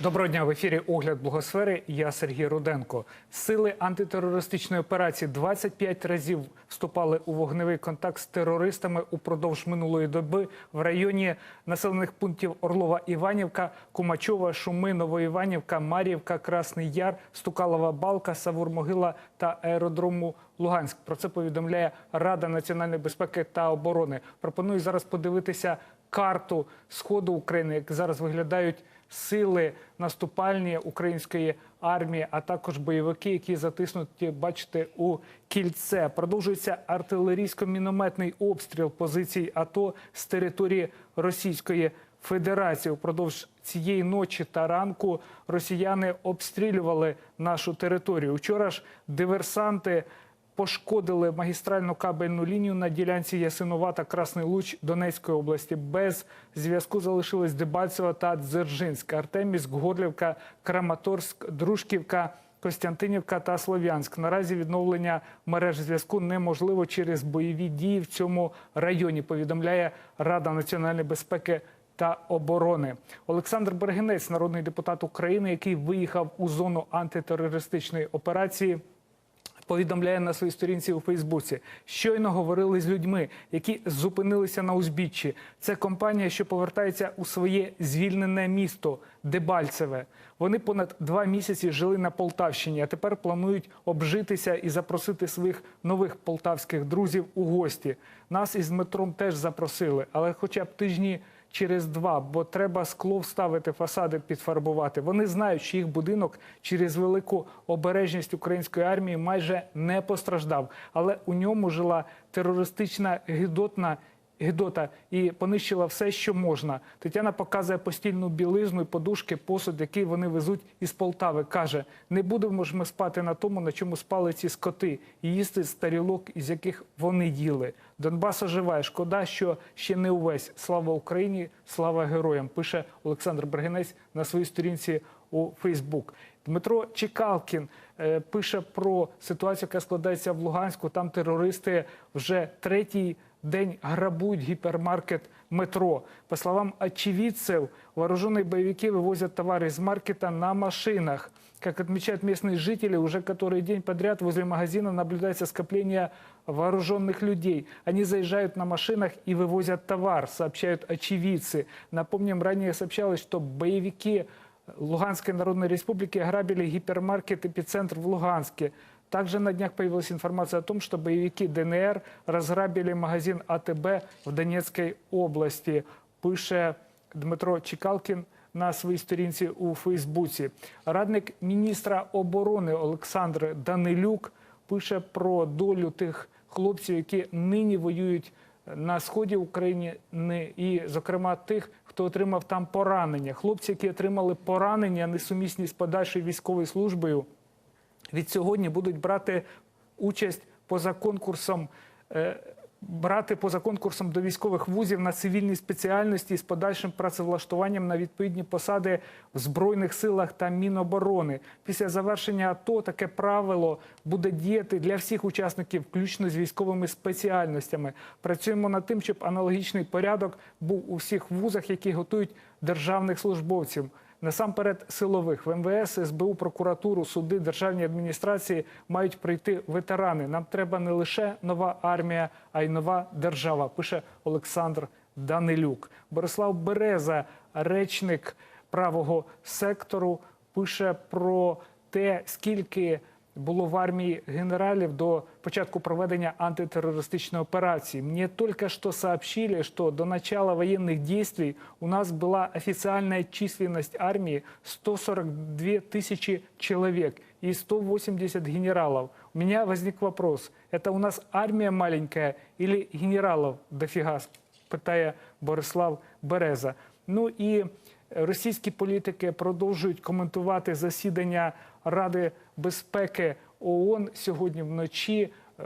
Доброго дня в ефірі Огляд Благосфери. Я Сергій Руденко. Сили антитерористичної операції 25 разів вступали у вогневий контакт з терористами упродовж минулої доби в районі населених пунктів Орлова, Іванівка, Кумачова, Шуми, Новоіванівка, Мар'ївка, Красний Яр, Стукалова Балка, Савур-Могила та аеродрому Луганськ. Про це повідомляє Рада національної безпеки та оборони. Пропоную зараз подивитися карту сходу України, як зараз виглядають сили наступальні української армії, а також бойовики, які затиснуті, бачите, у кільце. Продовжується артилерійсько-мінометний обстріл позицій АТО з території Російської Федерації. Упродовж цієї ночі та ранку росіяни обстрілювали нашу територію. Вчора ж диверсанти пошкодили магістральну кабельну лінію на ділянці Ясинувата Красний Луч Донецької області. Без зв'язку залишились Дебальцево та Дзержинськ, Артемівськ, Горлівка, Краматорськ, Дружківка. Костянтинівка та Слов'янськ. Наразі відновлення мереж зв'язку неможливо через бойові дії в цьому районі. Повідомляє Рада національної безпеки та оборони. Олександр Бергенець, народний депутат України, який виїхав у зону антитерористичної операції повідомляє на своїй сторінці у Фейсбуці. Щойно говорили з людьми, які зупинилися на узбіччі. Це компанія, що повертається у своє звільнене місто Дебальцеве. Вони понад два місяці жили на Полтавщині, а тепер планують обжитися і запросити своїх нових полтавських друзів у гості. Нас із Дмитром теж запросили, але хоча б тижні через два, бо треба скло вставити, фасади підфарбувати. Вони знають, що їх будинок через велику обережність української армії майже не постраждав, але у ньому жила терористична гідотна. Гідота і понищила все, що можна. Тетяна показує постільну білизну і подушки, посуд, який вони везуть із Полтави. Каже: не будемо ж ми спати на тому, на чому спали ці скоти, і їсти з тарілок, із яких вони їли. Донбас оживає. Шкода, що ще не увесь. Слава Україні, слава героям. Пише Олександр Бергенець на своїй сторінці у Фейсбук. Дмитро Чекалкін е, пише про ситуацію, яка складається в Луганську. Там терористи вже третій день грабують гіпермаркет метро. По словам очевидцев, вооруженные боевики вывозят товары из маркета на машинах. Как отмечают местные жители, уже который день подряд возле магазина наблюдается скопление вооруженных людей. Они заезжают на машинах и вывозят товар, сообщают очевидцы. Напомним, ранее сообщалось, что боевики Луганской Народной Республики ограбили гипермаркет «Эпицентр» в Луганске. Также на днях появилась информация о том, что боевики ДНР разграбили магазин АТБ в Донецкой области. Пише Дмитро Чекалкін на своїй сторінці у Фейсбуці. Радник міністра оборони Олександр Данилюк пише про долю тих хлопців, які нині воюють на сході України, і, зокрема, тих, хто отримав там поранення. Хлопці, які отримали поранення, несумісні з подальшою військовою службою від сьогодні будуть брати участь поза конкурсом. е, Брати поза конкурсом до військових вузів на цивільній спеціальності з подальшим працевлаштуванням на відповідні посади в збройних силах та міноборони. Після завершення АТО таке правило буде діяти для всіх учасників, включно з військовими спеціальностями. Працюємо над тим, щоб аналогічний порядок був у всіх вузах, які готують державних службовців. Насамперед, силових в МВС, СБУ, прокуратуру, суди, державні адміністрації мають прийти ветерани. Нам треба не лише нова армія, а й нова держава. Пише Олександр Данилюк. Борислав Береза, речник правого сектору, пише про те, скільки було в армии генералів до початку проведення антитеррористичной операции. Мне только что сообщили, что до начала военных действий у нас была официальная численность армии 142 тысячи человек и 180 генералов. У меня возник вопрос, это у нас армия маленькая или генералов дофига, питає Борислав Береза. Ну і російські політики продовжують коментувати засідання Ради безпеки ООН сьогодні вночі. е,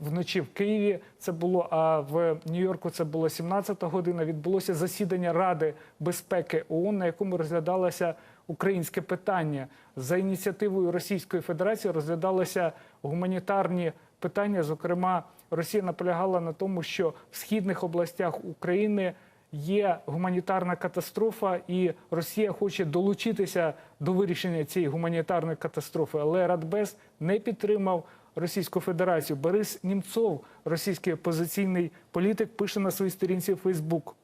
Вночі в Києві це було, а в Нью-Йорку це було 17 година. Відбулося засідання Ради безпеки ООН, на якому розглядалося українське питання. За ініціативою Російської Федерації розглядалися гуманітарні питання. Зокрема, Росія наполягала на тому, що в східних областях України є гуманітарна катастрофа, і Росія хоче долучитися до вирішення цієї гуманітарної катастрофи. Але Радбез не підтримав Російську Федерацію. Борис Німцов, російський опозиційний політик, пише на своїй сторінці Фейсбук.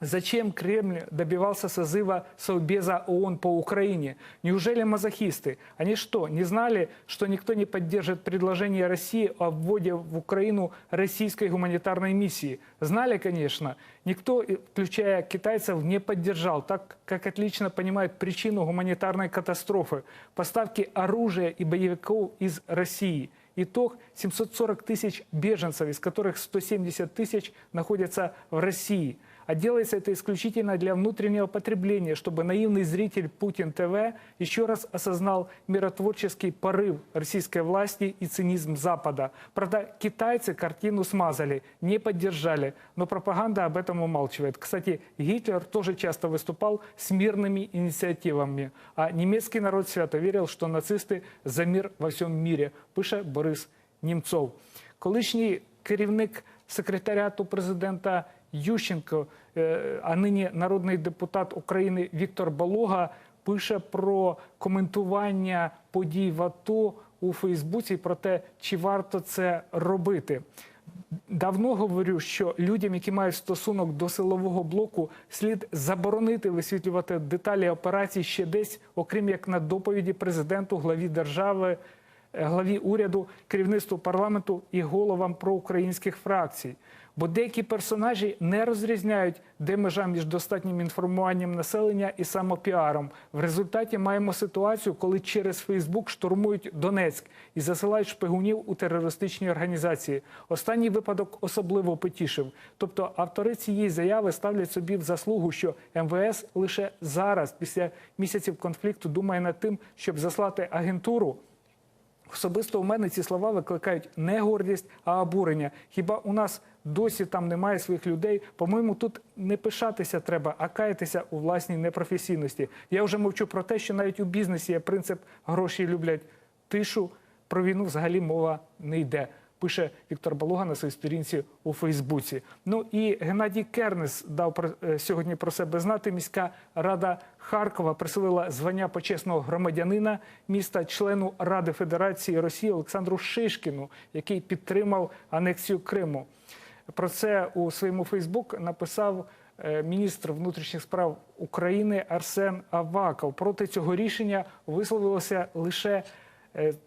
Зачем Кремль добивался созыва Совбеза ООН по Украине? Неужели мазохисты? Они что, не знали, что никто не поддержит предложение России о вводе в Украину российской гуманитарной миссии? Знали, конечно. Никто, включая китайцев, не поддержал, так как отлично понимает причину гуманитарной катастрофы – поставки оружия и боевиков из России. Итог – 740 тысяч беженцев, из которых 170 тысяч находятся в России А делается это исключительно для внутреннего потребления, чтобы наивный зритель Путин ТВ еще раз осознал миротворческий порыв российской власти и цинизм Запада. Правда, китайцы картину смазали, не поддержали, но пропаганда об этом умалчивает. Кстати, Гитлер тоже часто выступал с мирными инициативами, а немецкий народ свято верил, что нацисты за мир во всем мире, пише Борис Німцов. Колишній керівник секретаріату президента Ющенко, е, а нині народний депутат України Віктор Балога пише про коментування подій в АТО у Фейсбуці про те, чи варто це робити. Давно говорю, що людям, які мають стосунок до силового блоку, слід заборонити висвітлювати деталі операцій ще десь, окрім як на доповіді президенту, главі держави, главі уряду, керівництву парламенту і головам проукраїнських фракцій. Бо деякі персонажі не розрізняють, де межа між достатнім інформуванням населення і самопіаром. В результаті маємо ситуацію, коли через Фейсбук штурмують Донецьк і засилають шпигунів у терористичні організації. Останній випадок особливо потішив. Тобто автори цієї заяви ставлять собі в заслугу, що МВС лише зараз, після місяців конфлікту, думає над тим, щоб заслати агентуру. Особисто у мене ці слова викликають не гордість, а обурення. Хіба у нас досі там немає своїх людей? По-моєму, тут не пишатися треба, а каятися у власній непрофесійності. Я вже мовчу про те, що навіть у бізнесі є принцип гроші люблять тишу. Про війну взагалі мова не йде. Пише Віктор Балуга на своїй сторінці у Фейсбуці. Ну і Геннадій Кернес дав про е, сьогодні про себе знати. Міська рада Харкова присвоїла звання почесного громадянина міста, члену Ради Федерації Росії Олександру Шишкіну, який підтримав анексію Криму. Про це у своєму Фейсбук написав е, міністр внутрішніх справ України Арсен Аваков. Проти цього рішення висловилося лише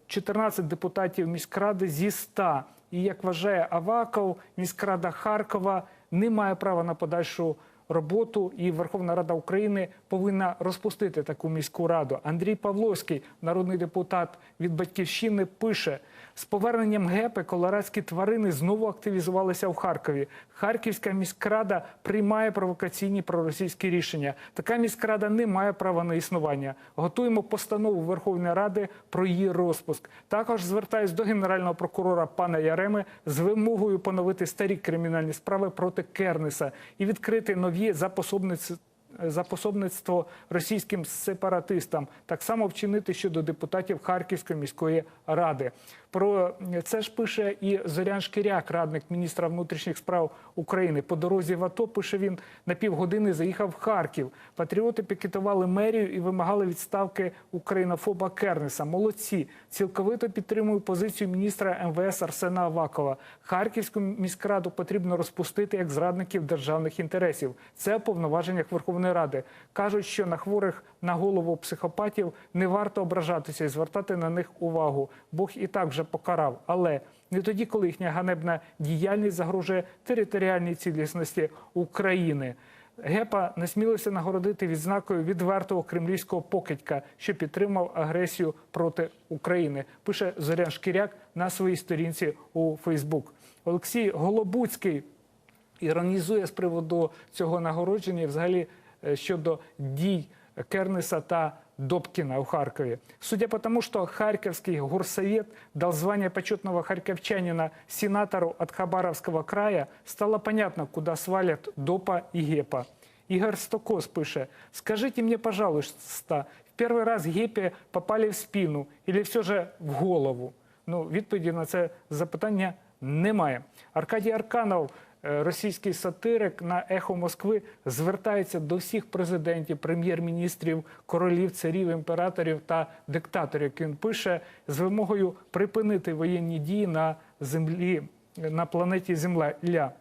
14 депутатів міськради зі 100. І як вважає Аваков, міськрада Харкова не має права на подальшу роботу, і Верховна Рада України повинна розпустити таку міську раду. Андрій Павловський, народний депутат від батьківщини, пише: з поверненням гепи колорадські тварини знову активізувалися в Харкові. Харківська міськрада приймає провокаційні проросійські рішення. Така міськрада не має права на існування. Готуємо постанову Верховної Ради про її розпуск. Також звертаюсь до генерального прокурора пана Яреми з вимогою поновити старі кримінальні справи проти Кернеса і відкрити нові за пособництво за пособництво російським сепаратистам, так само вчинити щодо депутатів Харківської міської ради. Про це ж пише і Зорян Шкіряк, радник міністра внутрішніх справ України. По дорозі в АТО пише він на півгодини заїхав в Харків. Патріоти пікетували мерію і вимагали відставки українофоба Кернеса. Молодці цілковито підтримую позицію міністра МВС Арсена Авакова. Харківську міськраду потрібно розпустити як зрадників державних інтересів. Це у повноваженнях Верховної Ради. кажуть, що на хворих на голову психопатів не варто ображатися і звертати на них увагу. Бог і так вже покарав, але не тоді, коли їхня ганебна діяльність загрожує територіальній цілісності України. Гепа насмілився нагородити відзнакою відвертого кремлівського покидька, що підтримав агресію проти України. Пише Зорян Шкіряк на своїй сторінці у Фейсбук. Олексій Голобуцький іронізує з приводу цього нагородження і взагалі щодо дій Кернеса та Добкина у Харкові. Судя по тому, что Харьковский горсовет дал звание почетного харьковчанина сенатору от Хабаровского края, стало понятно, куда свалят Допа и Гепа. Игорь Стокос пише, скажите мне, пожалуйста, в первый раз Гепе попали в спину или все же в голову? Ну, відповіді на це запитання немає. Аркадій Арканов Е, Російський сатирик на ехо Москви звертається до всіх президентів, прем'єр-міністрів, королів, царів, імператорів та диктаторів. Як він пише з вимогою припинити воєнні дії на землі на планеті Земля.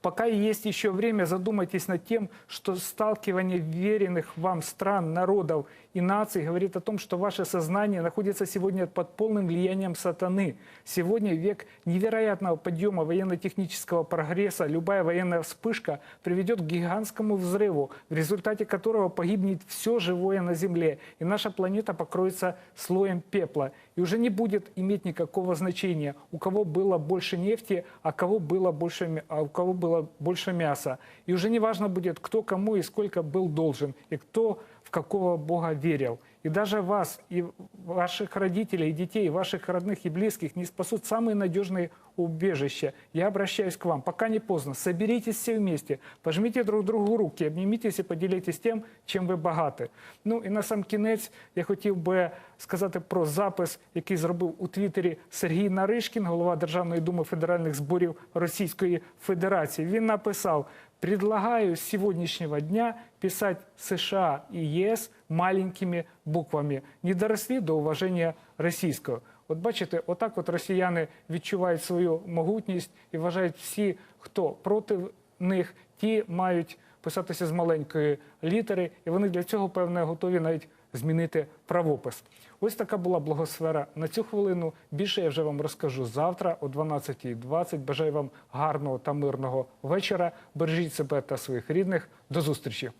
Пока есть еще время, задумайтесь над тем, что сталкивание веренных вам стран, народов и наций говорит о том, что ваше сознание находится сегодня под полным влиянием сатаны. Сегодня век невероятного подъема военно-технического прогресса. Любая военная вспышка приведет к гигантскому взрыву, в результате которого погибнет все живое на Земле. И наша планета покроется слоем пепла. И уже не будет иметь никакого значения, у кого было больше нефти, а, кого было больше, мя- а у кого было больше мяса. И уже не важно будет, кто кому и сколько был должен, и кто в какого Бога верил. И даже вас, и ваших родителей, и детей, и ваших родных и близких не спасут самые надежные убежища. Я обращаюсь к вам, пока не поздно, соберитесь все вместе, пожмите друг другу руки, обнімітесь і поділитесь тим, чим ви багаті. Ну і на сам кінець я хотів би сказати про запис, який зробив у Твіттері Сергій Наришкін, голова Державної думи федеральних зборів Російської Федерації. Він написав: предлагаю с сегодняшнего дня писать США и ЕС маленькими буквами. Не доросли до уваження російського. От бачите, отак от росіяни відчувають свою могутність і вважають всі, хто проти них, ті мають писатися з маленької літери, і вони для цього, певне, готові навіть змінити правопис. Ось така була благосфера на цю хвилину. Більше я вже вам розкажу завтра о 12.20. Бажаю вам гарного та мирного вечора. Бережіть себе та своїх рідних. До зустрічі!